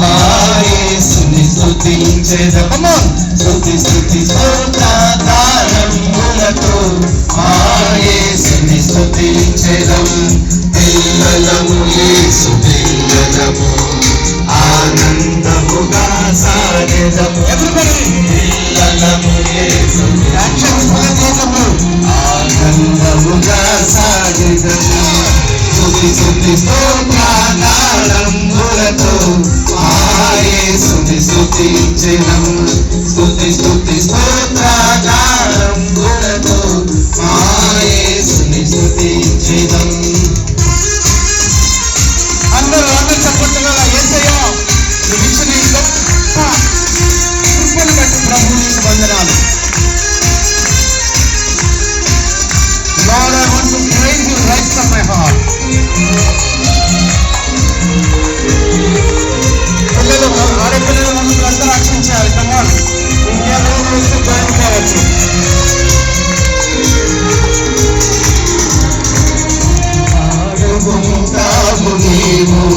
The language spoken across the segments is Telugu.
మాయేసుని స్తుతించెదం. స్తుతి స్తుతి స్తోత్రకారములతో మాయేసుని స్తుతించెదం. పిల్లలము యేసు పిల్లలము ఆనందముగా సాగెదము. పిల్లలము యేసు ఆనందముగా సాగెదము. స్తుతి స్తుతి స్తుతించెదం స్తుతి స్తుతి స్తోత్రకారములతో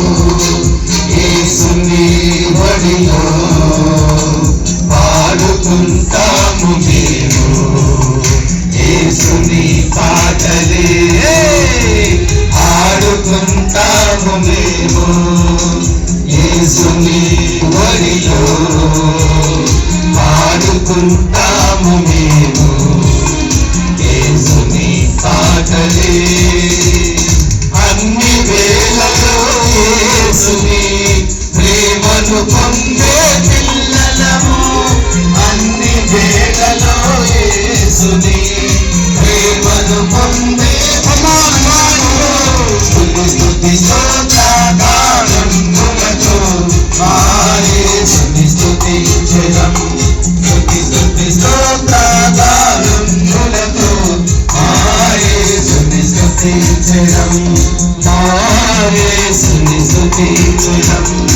నీవు యేసుని పాడుకుంటాము మేము. యేసుని పాటలే ఆడుకుంటాము మేము. యేసుని వడిలో పాడుకుంటాము మేము. యేసుని పాటలే యేసుని ప్రేమను పొందే పిల్లలము అన్ని వేళలో యేసుని స్తుతించెదం. మా యేసుని స్తుతించెదం. మా